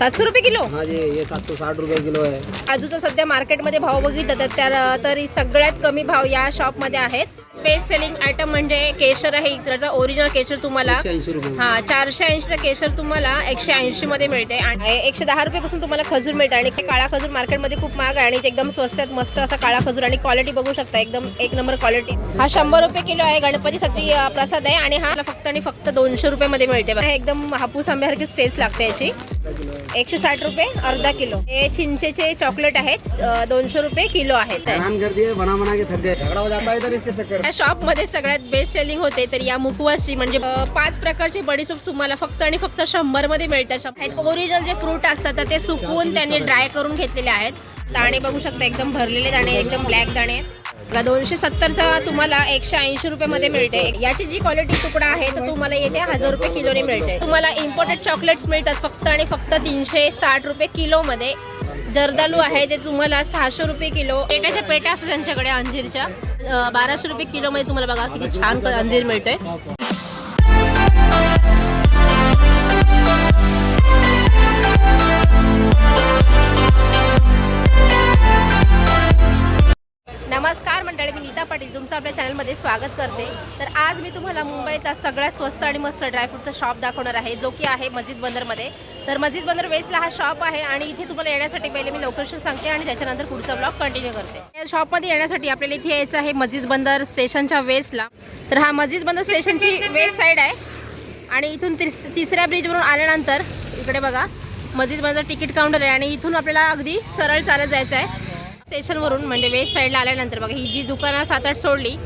सातशे रुपये किलो? हाँ जी सात सौ साठ रुपये किलो है काजूचा सध्या मार्केटमध्ये भाव बघितलं तर त्या तरी सगळ्यात कमी भाव या शॉपमध्ये आहेत. बेस्ट सेलिंग आयटम म्हणजे केशर आहे इकडचा ओरिजिनल केशर तुम्हाला. हा चारशे ऐंशीचं केशर तुम्हाला एकशे ऐंशी मध्ये मिळते. आणि एकशे दहा रुपयापासून तुम्हाला खजूर मिळते. आणि ते काळा खजूर मार्केटमध्ये खूप महाग आहे आणि ते एकदम स्वस्तात मस्त असा काळा खजूर. आणि क्वालिटी बघू शकता एकदम एक नंबर क्वालिटी हा शंभर रुपये किलो आहे गणपती सती प्रसाद आहे. आणि हा फक्त आणि फक्त दोनशे रुपये मध्ये मिळते. बघा, एकदम हापूस आंब्यासारखीच टेस्ट लागते याची. एकशे साठ रुपये अर्धा किलो. हे चिंचेचे चॉकलेट आहेत दोनशे रुपये किलो आहेत. हैरान या सगळ्यात बेस्ट सेलिंग होते तर या मुखवासची म्हणजे पाच प्रकारचे बडीसोप तुम्हाला फक्त आणि फक्त शंभरमध्ये मिळतात ओरिजिनल जे फ्रूट असतात तर ते सुकवून त्यांनी ड्राय करून घेतलेले आहेत. दाणे बघू शकता एकदम भरलेले दाणे एकदम ब्लॅक दाणे. आहेत दोनशे सत्तरचा तुम्हाला एकशे ऐंशी रुपये मध्ये मिळते. याची जी क्वालिटी तुकडा आहे तर तुम्हाला येते हजार रुपये किलोने मिळते. तुम्हाला इम्पोर्टेड चॉकलेट्स मिळतात फक्त आणि फक्त तीनशे साठ रुपये किलो मध्ये जर्दालू आहे ते तुम्हाला सहाशे रुपये किलो. पेट्याच्या पेट्या असतात त्यांच्याकडे अंजीरच्या. बाराशे रुपये किलो मध्ये तुम्हाला बघा किती छान अंजीर मिळते नमस्कार मंडळी मी नीता पाटील. तुमचं आपल्या चॅनलमध्ये स्वागत करते. तर आज मी तुम्हाला मुंबईचा सगळ्यात स्वस्त आणि मस्त ड्रायफ्रूटचा शॉप दाखवणार आहे जो की आहे मस्जिद बंदरमध्ये. तर मस्जिद बंदर वेस्टला हा शॉप आहे आणि इथे तुम्हाला येण्यासाठी पहिले मी लोकेशन सांगते आणि त्याच्यानंतर पुढचा ब्लॉग कंटिन्यू करते. या शॉपमध्ये येण्यासाठी आपल्याला इथे यायचं आहे मस्जिद बंदर स्टेशनच्या वेस्टला. तर हा मस्जिद बंदर स्टेशनची वेस्ट साईड आहे. आणि इथून तिस तिसऱ्या ब्रिजवरून आल्यानंतर इकडे बघा मस्जिद बंदर तिकीट काउंटर आहे आणि इथून आपल्याला अगदी सरळ चालत जायचं आहे. स्टेशनवरून म्हणजे वेस्ट साईडला आल्यानंतर बघा ही जी दुकानं सात आठ सोडली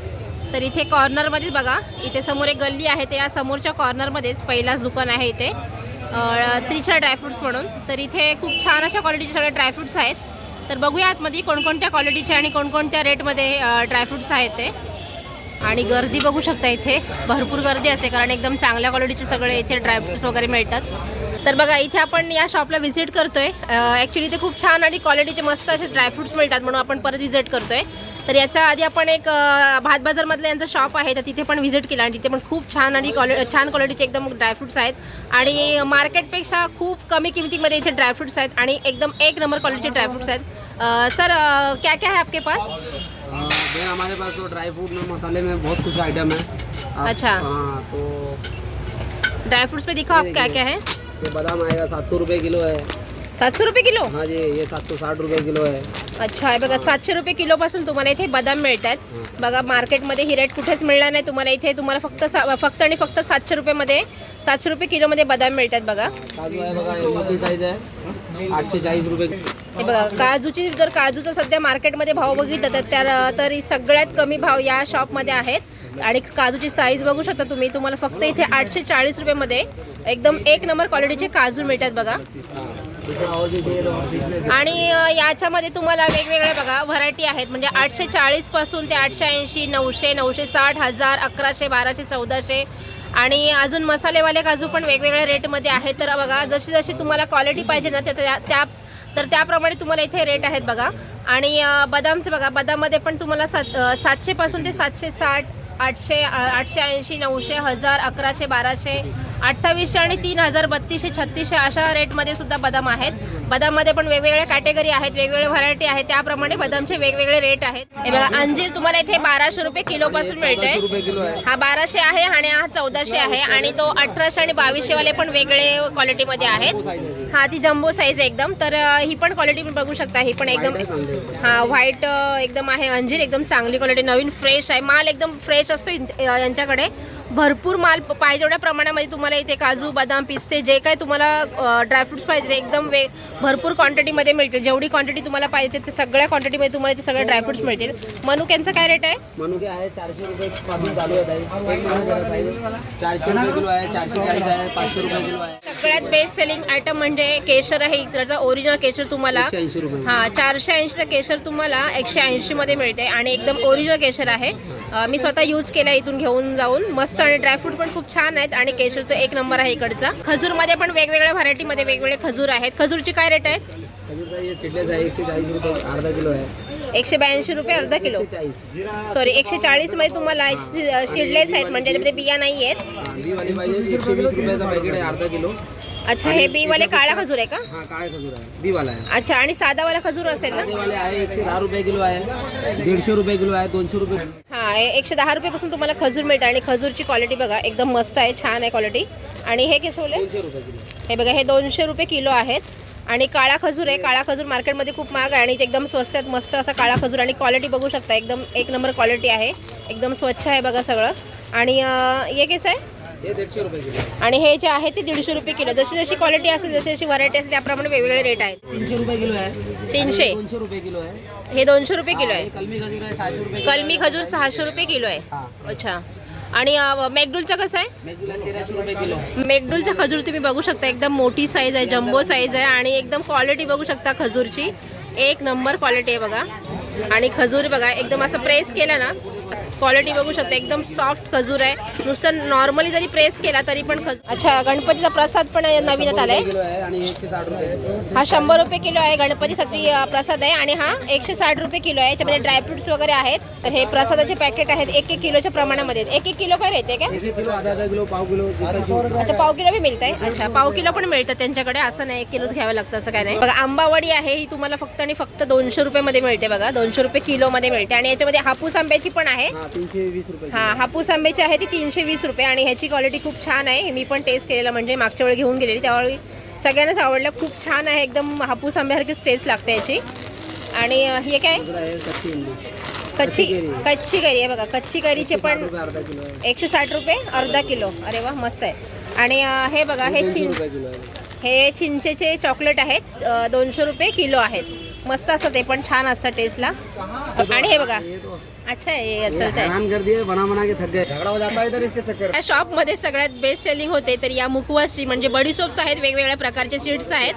तर इथे कॉर्नरमध्येच बघा इथे समोर एक गल्ली आहे त्या समोरच्या कॉर्नरमध्येच पहिलाच दुकान आहे इथे. त्रिशा ड्रायफ्रूट्स म्हणून. तर इथे खूप छान अशा क्वालिटीचे सगळे ड्रायफ्रुट्स आहेत. तर बघूया आतमध्ये कोणकोणत्या क्वालिटीचे आणि कोणकोणत्या रेटमध्ये ड्रायफ्रुट्स आहेत ते. आणि गर्दी बघू शकता इथे. भरपूर गर्दी असते कारण एकदम चांगल्या क्वालिटीचे सगळे इथे ड्रायफ्रुट्स वगैरे मिळतात. तर बघा इथे आपण या शॉपला व्हिजिट करतोय. ॲक्च्युली इथे खूप छान आणि क्वालिटीचे मस्त असे ड्रायफ्रुट्स मिळतात म्हणून आपण परत व्हिजिट करतोय. तर याच्या आधी आपण एक भात बाजारमधलं यांचं शॉप आहे तर तिथे पण व्हिजिट केला. आणि तिथे पण खूप छान आणि क्वालि छान क्वालिटीचे एकदम ड्रायफ्रुट्स आहेत. आणि मार्केटपेक्षा खूप कमी किमतीमध्ये इथे ड्रायफ्रुट्स आहेत आणि एकदम एक नंबर क्वालिटीचे ड्रायफ्रुट्स आहेत. सर क्या क्या है आपके पास? भैया हमारे पास तो ड्राई फ्रूट में मसाले में बहुत कुछ आइटम है। अच्छा। हाँ तो ड्रायफ्रुट्स पे दिखाओ आप क्या क्या है। ये बादाम आएगा सात सौ रुपये किलो है। सातशे रुपये किलो? हाँ जी ये सात सौ साठ रुपये किलो है अच्छा आहे बघा सातशे रुपये किलोपासून तुम्हाला इथे बदाम मिळतात. बघा मार्केटमध्ये ही रेट कुठेच मिळणार नाही. तुम्हाला इथे तुम्हाला फक्त सा- फक्त आणि फक्त सातशे रुपयेमध्ये सातशे रुपये किलोमध्ये बदाम मिळतात बघा. काजू हे मोठी आठशे चाळीस रुपये हे बघा काजूची जर काजूचा सध्या मार्केटमध्ये भाव बघितलं तर त्या तरी सगळ्यात कमी भाव या शॉपमध्ये आहेत. आणि काजूची साईज बघू शकता तुम्ही. तुम्हाला फक्त इथे आठशे चाळीस रुपयेमध्ये एकदम एक नंबर क्वालिटीचे काजू मिळतात बघा. आणि याच्यामध्ये तुम्हाला वेगवेगळ्या बघा व्हरायटी आहेत. म्हणजे आठशे चाळीसपासून ते आठशे ऐंशी नऊशे नऊशे साठ हजार अकराशे बाराशे चौदाशे. आणि अजून मसालेवाले काजू पण वेगवेगळ्या रेटमध्ये आहेत. तर बघा जशी जशी तुम्हाला क्वालिटी पाहिजे ना त्या- त्या त्या तर त्याप्रमाणे तुम्हाला इथे रेट आहेत बघा. आणि बदामचे बघा बदाममध्ये पण तुम्हाला सात सातशेपासून ते सातशे साठ आठशे आठशे ऐंशी नऊशे हजार अकराशे बाराशे अठ्ठावीसशे आणि तीन हजार बत्तीसशे छत्तीसशे अशा रेटमध्ये सुद्धा बदाम आहेत. बदाममध्ये पण वेगवेगळ्या कॅटेगरी आहेत वेगवेगळ्या व्हरायटी आहेत. त्याप्रमाणे बदामचे वेगवेगळे रेट आहेत. हे बघा अंजीर तुम्हाला इथे बाराशे रुपये किलोपासून मिळते हा बाराशे आहे आणि हा चौदाशे आहे आणि तो अठराशे आणि बावीसशे वाले पण वेगळे क्वालिटीमध्ये आहेत. हा ती जम्बो साईज आहे एकदम. तर ही पण क्वालिटी बघू शकता. ही पण एकदम हा व्हाईट एकदम आहे. अंजीर एकदम चांगली क्वालिटी नवीन फ्रेश आहे. माल एकदम फ्रेश असतो यांच्याकडे. भरपूर माल पाहिजे एवढ्या प्रमाणामध्ये तुम्हाला इथे काजू बदाम पिस्ते जे काय तुम्हाला ड्रायफ्रुट्स पाहिजे एकदम वे भरपूर क्वांटिटीमध्ये मिळतील. जेवढी क्वांटिटी तुम्हाला पाहिजे ते सगळ्या क्वांटिटीमध्ये तुम्हाला ते सगळे ड्रायफ्रुट्स मिळतील. मनुक्यांचं काय रेट आहे? मनुके आहे चारशे रुपये चालू आहे. चारशे रुपये किलो आहे चारशे आहे पाचशे रुपये किलो आहे. सगळ्यात बेस्ट सेलिंग आयटम म्हणजे केशर आहे. इकडचा ओरिजिनल केशर तुम्हाला हा चारशे ऐंशीचं केशर तुम्हाला एकशे ऐंशीमध्ये मिळते आणि एकदम ओरिजिनल केशर आहे. मी स्वतः यूज केला इथून घेऊन जाऊन. मस्त आणि ड्रायफ्रूट पण खूप छान आहेत. आणि केशर तो एक नंबर आहे इकडचा. खजूरमध्ये पण वेगवेगळ्या व्हरायटीमध्ये वेगवेगळे खजूर आहेत. खजूरची काय रेट आहे? एकशे चाळीस रुपये अर्धा किलो आहे. एकशे ब्याऐंशी रुपये अर्धा किलो. चाळीस सॉरी एकशे चाळीसमध्ये तुम्हाला शिडलेस आहेत. म्हणजे त्यामध्ये बिया नाही आहेत अच्छा हे बी वाले काळा खजूर आहे का? हा काळे खजूर आहे. बी वाला आहे. अच्छा आणि साधा वाला खजूर असेल ना? एकशे दहा रुपये किलो आहे. दीडशे रुपये किलो आहे दोनशे रुपये हा हे एकशे दहा रुपयापासून तुम्हाला खजूर मिळतं आणि खजूरची क्वालिटी बघा एकदम मस्त आहे छान आहे क्वालिटी आणि हे कसे बोलले दोनशे रुपये किलो. हे बघा हे दोनशे रुपये किलो आहेत. आणि काळा खजूर आहे काळा खजूर मार्केटमध्ये खूप महाग आहे आणि इथे एकदम स्वस्त आहेत मस्त असा काळा खजूर आणि क्वालिटी बघू शकता एकदम एक नंबर क्वालिटी आहे एकदम स्वच्छ आहे बघा सगळं. आणि हे कसं आहे आणि हे जे आहे ते दीडशे रुपये किलो. जशी जशी क्वालिटी असेल जशी जशी व्हरायटी असेल त्याप्रमाणे वेगवेगळे रेट आहेत. तीनशे रुपये किलो आहे. तीनशे. दोनशे रुपये किलो आहे. हे दोनशे रुपये किलो आहे. कलमी खजूर आहे सहाशे रुपये किलो कलमी खजूर सहाशे रुपये किलो आहे. अच्छा. आणि मॅकडूलचं कसं आहे? मेकडूलचा खजूर तुम्ही बघू शकता एकदम मोठी साईज आहे जम्बो साईज आहे आणि एकदम क्वालिटी बघू शकता खजूरची. एक नंबर क्वालिटी आहे बघा. आणि खजूर बघा एकदम असं प्रेस केलं ना क्वालिटी बघू शकता एकदम सॉफ्ट खजूर आहे. नुसतं नॉर्मली जरी प्रेस केला तरी पण खजूर. अच्छा गणपतीचा प्रसाद पण नवीनच आलाय. हा शंभर रुपये किलो आहे गणपतीसाठी प्रसाद आहे. आणि हा एकशे साठ रुपये किलो आहे. याच्यामध्ये ड्रायफ्रुट्स वगैरे आहेत. तर हे प्रसादाचे पॅकेट आहेत एक एक किलोच्या प्रमाणामध्ये आहेत. एक एक किलो काय आहे का अच्छा पाव किलो बी मिळत आहे अच्छा पाव किलो पण मिळतं त्यांच्याकडे. असं नाही एक किलोच घ्यावं लागतं असं काय नाही. बघा आंबावडी आहे ही तुम्हाला फक्त आणि फक्त दोनशे रुपये मिळते बघा. दोनशे रुपये किलो मध्ये मिळते. आणि याच्यामध्ये हापूस आंब्याची पण आहे. हा तीनशे वीस रुपये हा हापूस आंब्याची आहे ती तीनशे वीस रुपये आणि ह्याची क्वालिटी खूप छान आहे. मी पण टेस्ट केलेला म्हणजे मागच्या वेळी घेऊन गेलेली. त्यावेळी सगळ्यांनाच आवडलं. खूप छान आहे. एकदम हापूस आंब्यासारखीच टेस्ट लागते याची आणि हे काय? आहे कच्ची कच्ची कैरी. आहे बघा. कच्ची कैरीचे पण आहे. एकशे साठ रुपये अर्धा किलो. अरे वा मस्त आहे. आणि हे बघा हे चिं आहे. हे चिंचेचे चॉकलेट आहेत. दोनशे रुपये किलो आहेत. मस्त असतं ते पण छान असतं टेस्टला आणि हे बघा. अच्छा हे ये चलत आहे. हैरान कर दिए बना बना के थक गए. झगड़ा हो जाता है इधर इसके चक्कर. या शॉपमध्ये सगळ्यात बेस्ट सेलिंग होते तर या मुखवासची म्हणजे बडी सोप्स आहेत वेगवेगळ्या प्रकारचे सीड्स आहेत.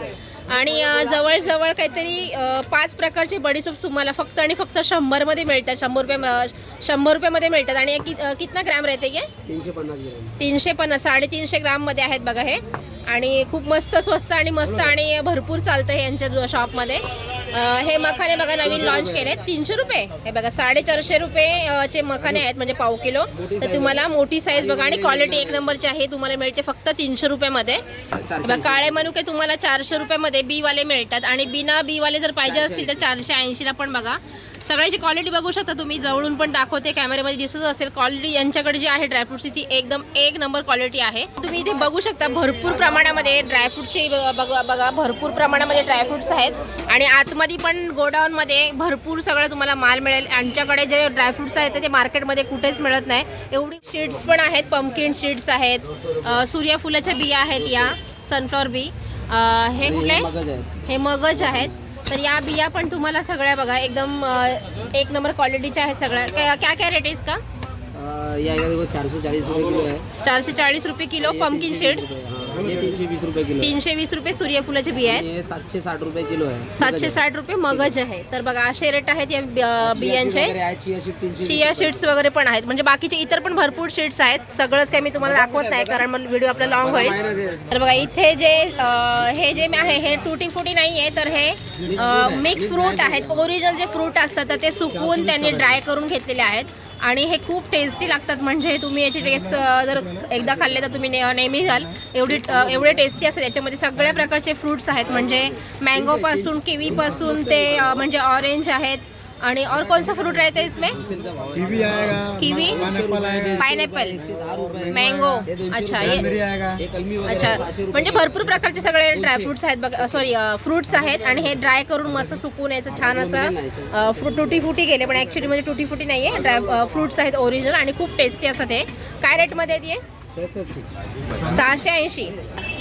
आणि जवळजवळ काहीतरी पाच प्रकारचे बडी सोप्स तुम्हाला फक्त आणि फक्त शंभरमध्ये मिळतात. शंभर रुपये शंभर रुपयामध्ये मिळतात. आणि कितना ग्रॅम राहते तीनशे पन्नास ग्राम. तीनशे पन्नास साडेतीनशे ग्राममध्ये आहेत बघा हे. आणि खूप मस्त स्वस्त आणि मस्त आणि भरपूर चालतं हे यांच्या शॉपमध्ये हे मखाने बघा नवीन लॉन्च केले तीनशे रुपये. हे बघा साडेचारशे रुपये चे मखाने आहेत म्हणजे पाव किलो. तर तुम्हाला मोठी साईज बघा आणि क्वालिटी एक नंबरची आहे तुम्हाला मिळते फक्त तीनशे रुपयामध्ये. बघा, काळे मनुके तुम्हाला चारशे रुपयामध्ये बी वाले मिळतात. आणि बिना बी वाले जर पाहिजे असतील तर चारशे ऐंशीला पण बघा. सगळ्याची क्वालिटी बघू शकता तुम्ही. जवळून पण दाखवते कॅमेऱ्यामध्ये दिसत असेल. क्वालिटी यांच्याकडे जी आहे ड्रायफ्रुटची ती एकदम एक नंबर क्वालिटी आहे. तुम्ही इथे बघू शकता भरपूर प्रमाणामध्ये ड्रायफ्रुटचे बघा बघा भरपूर प्रमाणामध्ये ड्रायफ्रुट्स आहेत. आणि आतमध्ये पण गोडाऊनमध्ये भरपूर सगळं तुम्हाला माल मिळेल. यांच्याकडे जे ड्रायफ्रुट्स आहेत ते मार्केटमध्ये कुठेच मिळत नाही. एवढी सीड्स पण आहेत पंपकिन सीड्स आहेत सूर्यफुलाच्या बिया आहेत या सनफ्लॉवर बी हे कुठले? हे मगज आहेत. तर या बिया पण तुम्हाला सगळ्या बघा एकदम एक नंबर क्वालिटीच्या आहेत सगळ्या. क्या क्या क्या रेट आहे का अं, ये आएगा देखो चार सौ चालीस रुपये किलो है चारशे चाळीस रुपये किलो पंपकिन शेड्स हाँ, ये तीन सौ बीस रुपये किलो तीनशे वीस रुपये सूर्यफुलाचे बिया आहेत. सातशे साठ रुपये किलो है सातशे साठ रुपये मगज आहे. तर बघा असे रेट आहेत या बि- अ, बियांचे. चिया तीनशे शीट्स वगैरे पण आहेत. म्हणजे बाकीचे इतर पण भरपूर शीट्स आहेत. सगळंच काही मी तुम्हाला दाखवत नाही कारण मग व्हिडिओ आपला लॉंग होईल. तर बघा इथे जे अ, हे जे आहे हे टुटी फुटी नाही आहे. तर हे मिक्स फ्रूट आहेत. ओरिजिनल जे फ्रूट असतात तर ते सुकवून त्यांनी ड्राय करून घेतलेले आहेत. आणि हे खूप टेस्टी लागतात. म्हणजे तुम्ही याची टेस्ट जर एकदा खाल्ले तर तुम्ही ने- नेहमी घाल. एवढी एवढे टेस्टी असतात. याच्यामध्ये सगळ्या प्रकारचे फ्रूट्स आहेत. म्हणजे मँगोपासून किवीपासून ते म्हणजे ऑरेंज आहेत. आणि और कौन सा फ्रूट रहता है इसमें? कीवी आएगा कीवी पाइनएप्पल मँगो अच्छा ये अच्छा म्हणजे भरपूर प्रकारचे सगळे ड्रायफ्रुट्स आहेत बघा सॉरी फ्रुट्स आहेत आणि हे ड्राय करून मस्त सुकवून याचं छान असं फ्रूट टुटी फुटी गेले पण ॲक्च्युली मध्ये टुटी फुटी नाही आहे ड्राय फ्रुट्स आहेत ओरिजिनल आणि खूप टेस्टी असतात हे काय रेटमध्ये आहेत हे सहाशे ऐंशी.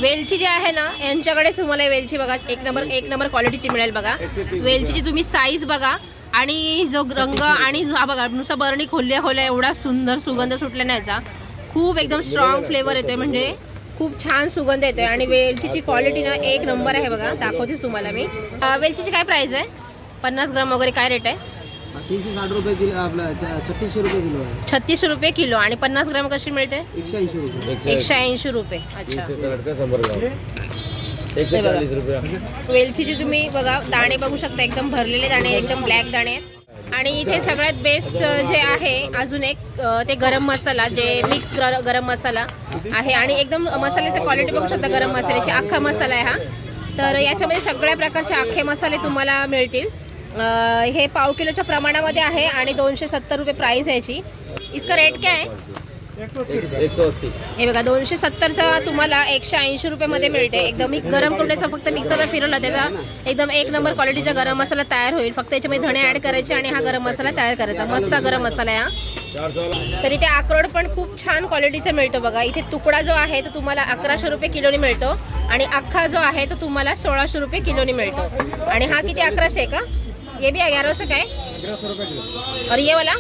वेलची जी आहे ना यांच्याकडेच तुम्हाला वेलची बघा एक नंबर एक नंबर क्वालिटीची मिळेल बघा. वेलचीची तुम्ही साईज बघा आणि जो रंग आणि हा बघा नुसता बरणी खोलल्या खोलल्या एवढा सुंदर सुगंध सुटला ना याचा. खूप एकदम स्ट्रॉंग फ्लेवर येतोय म्हणजे खूप छान सुगंध येतोय. आणि वेलचीची क्वालिटी ना एक नंबर आहे बघा दाखवतेच तुम्हाला मी. वेलचीची काय प्राइस आहे? पन्नास ग्राम वगैरे काय रेट आहे? तीनशे साठ रुपये किलो आपला छत्तीसशे रुपये किलो आहे. छत्तीस रुपये किलो. आणि पन्नास ग्राम कशी मिळते? एकशे ऐंशी रुपये. एकशे ऐंशी रुपये. अच्छा. एकशे चाळीस वेलचीचे तुम्ही बघा दाणे बघू शकता एकदम भरलेले दाणे एकदम ब्लॅक दाणे आहेत. आणि इथे सगळ्यात बेस्ट जे आहे अजून एक ते गरम मसाला जे मिक्स गरम मसाला आहे. आणि एकदम मसाल्याची क्वालिटी बघू शकता गरम मसाल्याची. अख्खा मसाला आहे हा. तर याच्यामध्ये सगळ्या प्रकारचे अख्खे मसाले तुम्हाला मिळतील. हे पाव किलोच्या प्रमाणामध्ये आहे आणि दोनशे सत्तर रुपये प्राईस आहे याची. इसका रेट काय आहे हे बघा दोनशे सत्तरचा तुम्हाला एकशे ऐंशी रुपयेमध्ये मिळते. एकदम गरम करूनचा फक्त मिक्सरला फिरवला त्याचा एकदम एक नंबर क्वालिटीचा गरम मसाला तयार होईल. फक्त याच्यामध्ये धणे ॲड करायचे आणि हा गरम मसाला तयार करायचा. मस्त गरम मसाला आहे हा तर इथे अक्रोड पण खूप छान क्वालिटीचा मिळतो बघा. इथे तुकडा जो आहे तो तुम्हाला अकराशे रुपये किलोनी मिळतो. आणि अख्खा जो आहे तो तुम्हाला सोळाशे रुपये किलोनी मिळतो. आणि हा किती? अकराशे आहे का? ये भी ग्यारह सौ का है और ये वाला?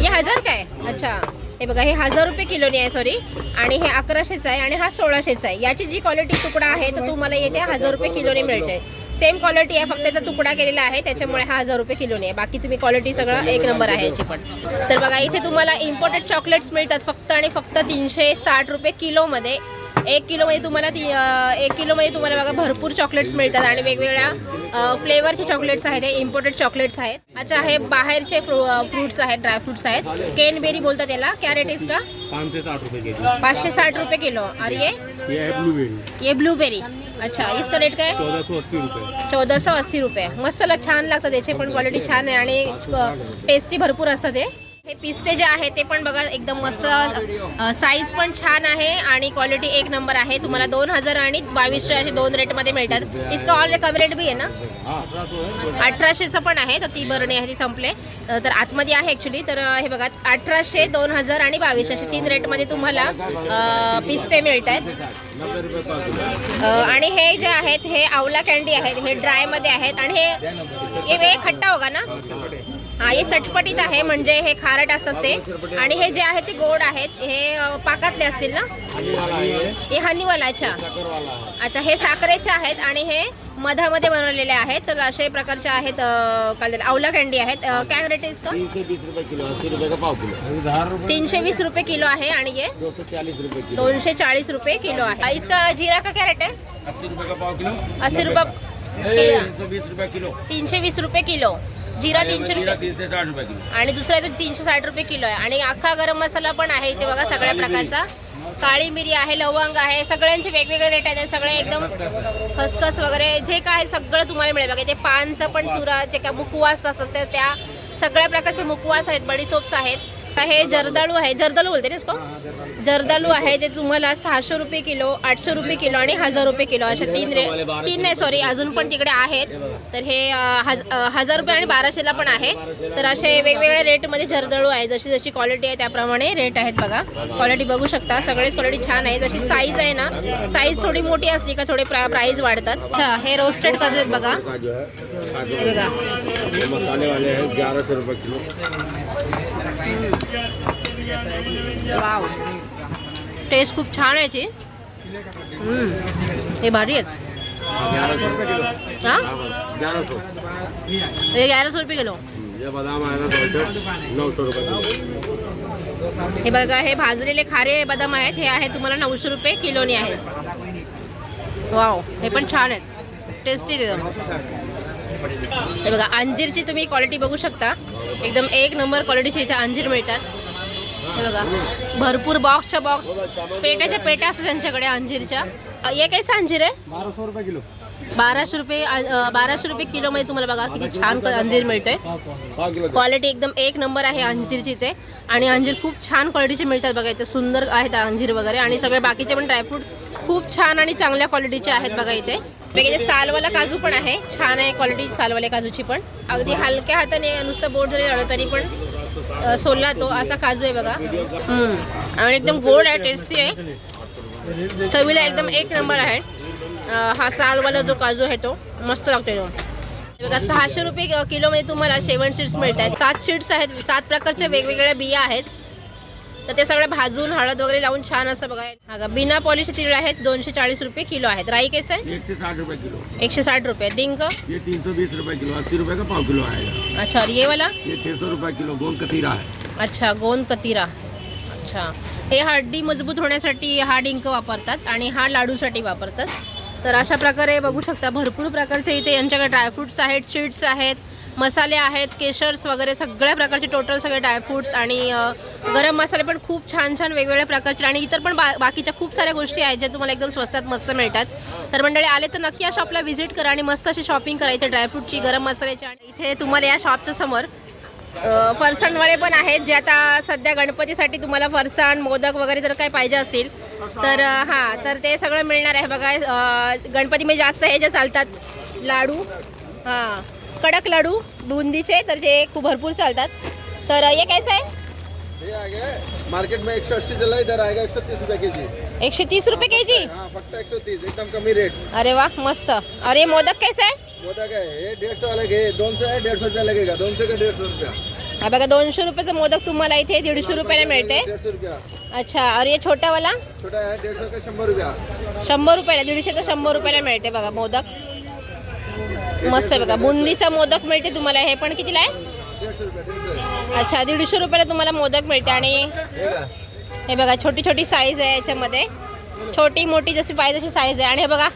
ये हजार का आहे अच्छा. हे बघा हे हजार रुपये किलोनी आहे सॉरी आणि हे अकराशेचा आहे आणि हा सोळाशेचा आहे. याची जी क्वालिटी तुकडा आहे तर तुम्हाला येते हजार रुपये किलोनी मिळते. सेम क्वालिटी आहे फक्त त्याचा तुकडा केलेला आहे त्याच्यामुळे हा हजार रुपये किलोनी आहे. बाकी तुम्ही क्वालिटी सगळं एक नंबर आहे याची पण. तर बघा इथे तुम्हाला इम्पोर्टेड चॉकलेट्स मिळतात फक्त आणि फक्त तीनशे साठ रुपये किलोमध्ये. एक किलोमध्ये तुम्हाला ती एक किलोमध्ये तुम्हाला बघा भरपूर चॉकलेट्स मिळतात आणि वेगवेगळ्या फ्लेवरचे चॉकलेट्स आहेत हे इम्पोर्टेड चॉकलेट्स आहेत. अच्छा हे बाहेरचे फ्रू फ्रूट्स आहेत ड्रायफ्रुट्स आहेत. केनबेरी बोलतात त्याला क्या रेट इसका पाचशे साठ रुपये किलो. और ये ये ब्लूबेरी अच्छा इसका रेट काय? चौदह अस्सी चौदा सौ अस्सी रुपये. मस्त छान लागतं त्याचे पण क्वालिटी छान आहे आणि टेस्टी भरपूर असतं ते हे पिस्ते जे आहे ते पण बघा एकदम मस्त साईज पण छान आहे आणि क्वालिटी एक नंबर आहे. तुम्हाला दोन हजार आणि बावीसशे असे दोन रेटमध्ये मिळतात. इसका ऑल कम रेट बी आहे ना? अठराशेचं पण आहे तर ती बरणी आहे ती संपले. तर आतमध्ये आहे ॲक्च्युली तर हे बघा अठराशे दोन हजार आणि बावीसशे असे तीन रेटमध्ये तुम्हाला पिस्ते मिळत आहेत आणि हे जे आहेत हे आवला कॅन्डी आहेत हे ड्रायमध्ये आहेत. आणि हे हे खट्टा होगा ना? हा हे चटपटीत आहे म्हणजे हे खारट असतात ते. आणि हे जे आहे ते गोड आहेत. हे पाकातले असतील ना? हे हनीवाला अच्छा अच्छा हे साखरेचे आहेत आणि हे मधामध्ये बनवलेले आहेत. तर असे प्रकारचे आहेत आवला कॅन्डी आहेत. काय रेट आहे किलो तीनशे वीस रुपये किलो आहे आणि किलो दोनशे चाळीस रुपये किलो आहे. इसका जीरा का क्या रेट है अस्सी रुपये तीनशे वीस रुपये किलो. जिरा तीनशे रुपये. साठ किलो. आणि दुसरा आहे तो तीनशे साठ रुपये किलो आहे. आणि अख्खा गरम मसाला पण आहे इथे बघा सगळ्या प्रकारचा. काळी मिरी आहे लवंग आहे सगळ्यांचे वेगवेगळे रेट आहेत. सगळे एकदम खसखस वगैरे जे काय सगळं तुम्हाला मिळेल. बघा ते पानचं पण चुरा जे काय मुकवास असतात ते त्या सगळ्या प्रकारचे मुकवास आहेत बडी सोप्स आहेत. हे जर्दाळू आहे. जर्दाळू बोलते ना इसको? जर्दाळू. आहे ते तुम्हाला सहाशे रुपये किलो आठशे रुपये किलो आणि हजार रुपये किलो असे तीन रे तीन नाही सॉरी अजून पण तिकडे आहेत. तर हे हजार रुपये आणि बाराशेला पण आहे. तर असे वेगवेगळ्या रेटमध्ये जर्दळू आहे. जशी जशी क्वालिटी आहे त्याप्रमाणे रेट आहेत बघा. क्वालिटी बघू शकता. सगळेच क्वालिटी छान आहे. जशी साईज आहे ना साईज थोडी मोठी असली का थोडे प्राईस वाढतात. अच्छा हे रोस्टेड काजू आहेत बघा. जो है बघा. ये मसाले वाले ग्यारह सौ रुपए किलो. वाव टेस्ट खूप छान आहे याची हे भारी आहेत ग्यारह सौ ग्यारह सौ हे रुपये किलो. हे बघा हे भाजलेले खारे बदाम आहेत. हे आहे तुम्हाला नऊशे रुपये किलोनी आहेत. वाव हे पण छान आहेत. टेस्टी एकदम. हे बघा अंजीरची तुम्ही क्वालिटी बघू शकता. एकदम एक नंबर क्वालिटीचे इथे अंजीर मिळतात. हे बघा भरपूर बॉक्सच्या बॉक्स पेट्याच्या पेट्या असतात त्यांच्याकडे अंजीरच्या. एक हे कैसा अंजीर आहे? बारह किलो बाराशे रुपये बाराशे रुपये किलोमध्ये तुम्हाला बघा किती छान अंजीर मिळतंय. क्वालिटी एकदम एक नंबर आहे अंजीरची इथे. आणि अंजीर खूप छान क्वालिटीचे मिळतात बघा इथे सुंदर आहेत अंजीर वगैरे. आणि सगळे बाकीचे पण ड्रायफ्रूट खूप छान आणि चांगल्या क्वालिटीचे आहेत बघा इथे. वेगळे इथे सालवाला काजू पण आहे छान आहे क्वालिटी सालवाल्या काजूची पण. अगदी हलक्या हाताने नुसतं बोट जरी लावलं तरी पण सोलला तो असा काजू आहे बघा. आणि एकदम गोड आहे टेस्टी आहे. चवीला एकदम एक नंबर आहे. हा सालवाला जो काजू आहे तो मस्त लागतो तो. बघा सहाशे रुपये किलोमध्ये तुम्हाला शेवण सीड्स मिळत आहेत सात सीड्स आहेत सात प्रकारच्या वेगवेगळ्या बिया आहेत. तर ते सगळे भाजून हळद वगैरे लावून छान असं बघा. हा का बिना पॉलिश तीळ आहेत दोनशे चाळीस रुपये किलो आहेत. राई केस आहे? एक से साठ रुपए किलो. एकशे साठ रुपये. डिंक? ये तीन सौ बीस रुपए किलो अस्सी रुपए का पाव किलो आएगा अच्छा और ये वाला? ये छः सौ रुपए किलो गोल कतीरा है अच्छा गोंद कतिरा. अच्छा. हे हड्डी मजबूत होण्यासाठी हा डिंक वापरतात आणि हा लाडूसाठी वापरतात. तर अशा प्रकारे बघू शकता भरपूर प्रकारचे इथे यांच्याकडे ड्रायफ्रुट्स आहेत चिट्स आहेत. मसाले आहेत केशर्स वगैरे सगळ्या प्रकारचे टोटल सगळे ड्रायफ्रुट्स आणि गरम मसाले पण खूप छान छान वेगवेगळ्या प्रकारचे आणि इतर पण बा बाकीच्या खूप साऱ्या गोष्टी आहेत ज्या तुम्हाला एकदम स्वस्तात मस्त मिळतात. तर मंडळी आले तर नक्की या शॉपला व्हिजिट करा आणि मस्त अशी शॉपिंग करायची ड्रायफ्रुटची ड्रायफ्रूटची गरम मसाल्याची आणि इथे तुम्हाला या शॉपच्या समोर फरसाणवाळे पण आहेत जे आता सध्या गणपतीसाठी तुम्हाला फरसाण मोदक वगैरे जर काही पाहिजे असतील तर हां तर ते सगळं मिळणार आहे. बघा गणपतीमध्ये जास्त हे जे चालतात लाडू हां. कडक लाडू बुंदीचे तर जे खूप भरपूर चालतात. तर हे कैसे आहे? मार्केट में एक सौ अस्सी चला इधर आएगा एक सौ तीस रुपए के जी एकशे तीस रुपये के जी हाँ फक्त एक सौ तीस एकदम कमी रेट अरे वा मस्त. ये मोदक कैसे आहे? मोदक है ये डेढ़ सौ अलग है दोन सौ है डेढ़ सौ रुपया लगेगा दोन सौ का डेढ़ सौ रुपया? हा बघा दोनशे रुपयाचं मोदक तुम्हाला इथे दीडशे रुपयाला मिळते. डेढ़ सौ रुपया. अच्छा और ये छोटावाला छोटा है डेढ़ सौ का शंबर रुपया? शंभर रुपयाला दीडशेचं शंभर रुपयाला मिळते बघा मोदक. मस्त आहे बघा. बुंदीचा मोदक मिळते तुम्हाला. हे पण कितीला आहे? अच्छा दीडशे रुपयाला तुम्हाला मोदक मिळते. आणि हे बघा छोटी छोटी साईज आहे याच्यामध्ये. छोटी मोठी जशी पाहिजे तशी साईज आहे. आणि हे बघा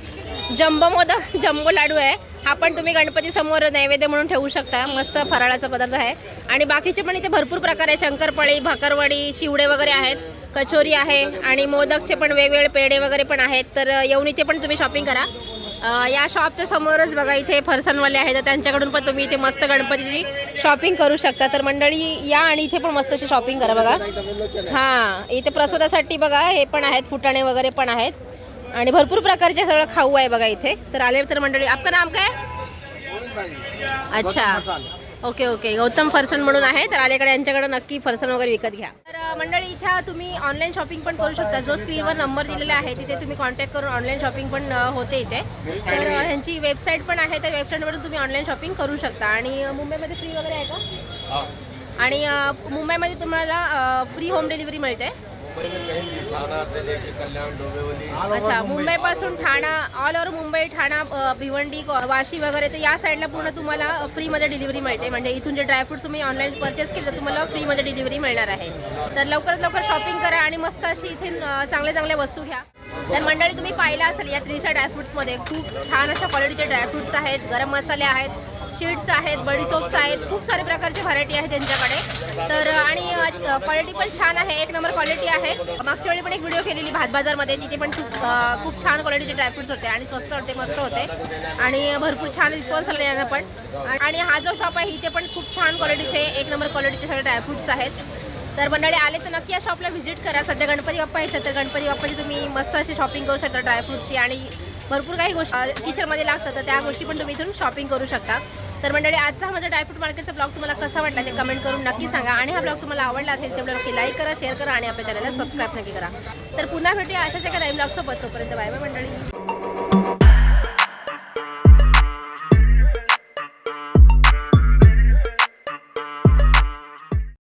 जम्बो मोदक जम्बो लाडू आहे. हा पण तुम्ही गणपती समोर नैवेद्य म्हणून ठेवू शकता. मस्त फराळाचा पदार्थ आहे. आणि बाकीचे पण इथे भरपूर प्रकार आहे. शंकरपळी भाकरवडी शिवडे वगैरे आहेत. कचोरी आहे. आणि मोदकचे पण वेगवेगळे पेढे वगैरे पण आहेत. तर येऊन इथे पण तुम्ही शॉपिंग करा. या शॉपच्या समोरच बघा इथे फरसाणवाले आहेत. तर त्यांच्याकडून पण तुम्ही इथे मस्त गणपतीची शॉपिंग करू शकता. तर मंडळी या आणि इथे पण मस्त अशी शॉपिंग करा बघा. हा इथे प्रसादासाठी बघा हे पण आहेत फुटाणे वगैरे पण आहेत. आणि भरपूर प्रकारचे सगळं खाऊ आहे बघा इथे. तर आले तर मंडळी आपलं नाम काय? अच्छा. Okay okay. गौतम फरसन म्हणून आहे. तर आल्याकडे यांच्याकडे नक्की फरसन वगैरे विकत घ्या. तर मंडळी इथे तुम्ही ऑनलाईन शॉपिंग पण करू शकता. जो स्क्रीनवर नंबर दिलेला आहे तिथे तुम्ही कॉन्टॅक्ट करून ऑनलाईन शॉपिंग पण होते इथे. तर ह्यांची वेबसाईट पण आहे त्या वेबसाईटवरून तुम्ही ऑनलाईन शॉपिंग करू शकता. आणि मुंबईमध्ये फ्री वगैरे आहे का? आणि मुंबईमध्ये तुम्हाला फ्री होम डिलिव्हरी मिळते. अच्छा मुंबईपासून ठाणा ऑल ओव्हर मुंबई ठाणा भिवंडी को- वाशी वगैरे तर या साईडला पूर्ण तुम्हाला फ्रीमध्ये डिलिव्हरी मिळते. म्हणजे इथून जे ड्रायफ्रूट तुम्ही ऑनलाईन परचेस केले तर तुम्हाला फ्रीमध्ये डिलिव्हरी मिळणार आहे. तर लवकरात लवकर शॉपिंग करा आणि मस्त अशी इथे चांगल्या चांगल्या वस्तू घ्या. तर मंडळी तुम्ही पाहिलं असेल या त्रिशा ड्रायफ्रुट्समध्ये खूप छान अशा क्वालिटीचे ड्रायफ्रुट्स आहेत गरम मसाले आहेत. शीट्स आहेत बडी सोप्स आहेत खूप सारे प्रकारची व्हरायटी आहे त्यांच्याकडे. तर आणि क्वालिटी पण छान आहे एक नंबर क्वालिटी आहे. मागच्या वेळी पण एक व्हिडिओ केलेली भात बाजारमध्ये तिथे पण खूप खूप छान क्वालिटीचे ड्रायफ्रुट्स होते आणि स्वस्त होते मस्त होते. आणि भरपूर छान रिस्पॉन्स आला यांना पण. आणि हा जो शॉप आहे इथे पण खूप छान क्वालिटीचे एक नंबर क्वालिटीचे सगळे ड्रायफ्रुट्स आहेत. तर मंडळी आले तर नक्की या शॉपला व्हिजिट करा. सध्या गणपती बाप्पा येतात तर गणपती बाप्पाची तुम्ही मस्त अशी शॉपिंग करू शकता ड्रायफ्रूटची आणि भरपूर काही गोष्टी किचनमध्ये लागतात तर त्या गोष्टी पण तुम्ही इथून शॉपिंग करू शकता. तर मंडळी आजचा माझा ड्रायफ्रूट मार्केटचा ब्लॉग तुम्हाला कसा वाटला ते कमेंट करून नक्की सांगा. आणि हा ब्लॉग तुम्हाला आवडला असेल तेवढं नक्की लाईक करा शेअर करा आणि आपल्या चॅनलला सबस्क्राईब नक्की करा. तर पुन्हा भेटूया अशाच एका नवीन ब्लॉगसोबत तोपर्यंत बाय बाय मंडळी.